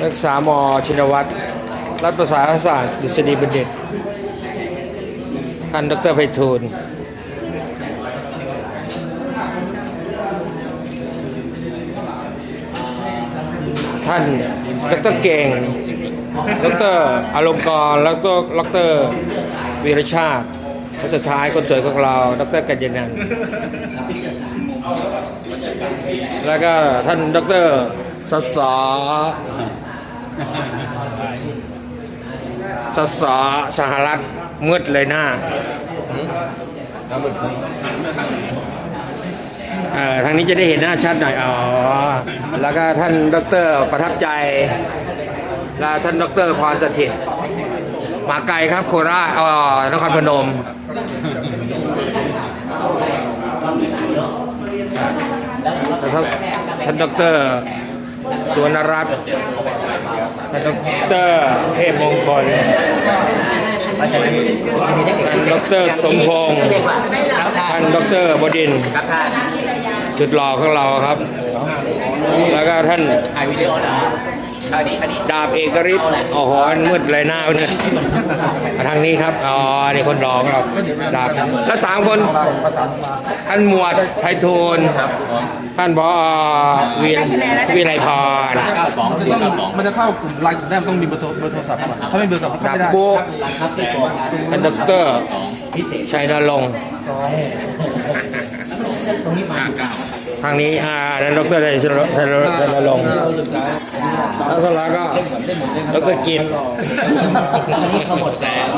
นักศึกษามชินวัตรรัฐประศาศาสตร์ดุษฎีบัณฑิตท่านดรไพฑูรย์ท่านดรเก่งดรอารมณ์กรแล้วก็ดรวีรชาติและสุดท้ายคนสวยของเราดรกัญญนันท์แล้วก็ท่านดร สสสสสหรัฐมืดเลยหน้าเอ่อทางนี้จะได้เห็นหน้าชัดหน่อย อ๋อ แล้วก็ท่านดรประทับใจ และท่านดรพรสถิตมาไกลครับโคราชอ๋อนครพนมท่านท่านดร สุวนรัตน์ดรเทพมงคลท่านดรสมพงษ์เรียกว่าครับท่านดรบดินทร์จุดหล่อของเราครับ แล้วก็ท่าน อเหรออันนี้อันนี้ดาบเอกฤทธิ์โอ้โหมืดเลยหน้าเนี่ยมาทางนี้ครับอ๋อนี่คนรองครับดาบแล้วสามคนท่านหมวดไพฑูรย์ท่านพอวีวิไลพรมันจะเข้ากลุ่มไลน์กลุ่มแรกต้องมีเบอร์โทรเบอร์โทรศัพท์ก่อนถ้าไม่มีเบอร์โทรศัพท์เข้าดาบไม่ได้ปุ๊ท่านดรชัยนรงค์ทางนี้อ่า ทางนี้อ่านั้นดรได้ชนลชนลงแล้วก็แล้วก็แล้วก็กินนี่ขบดแสง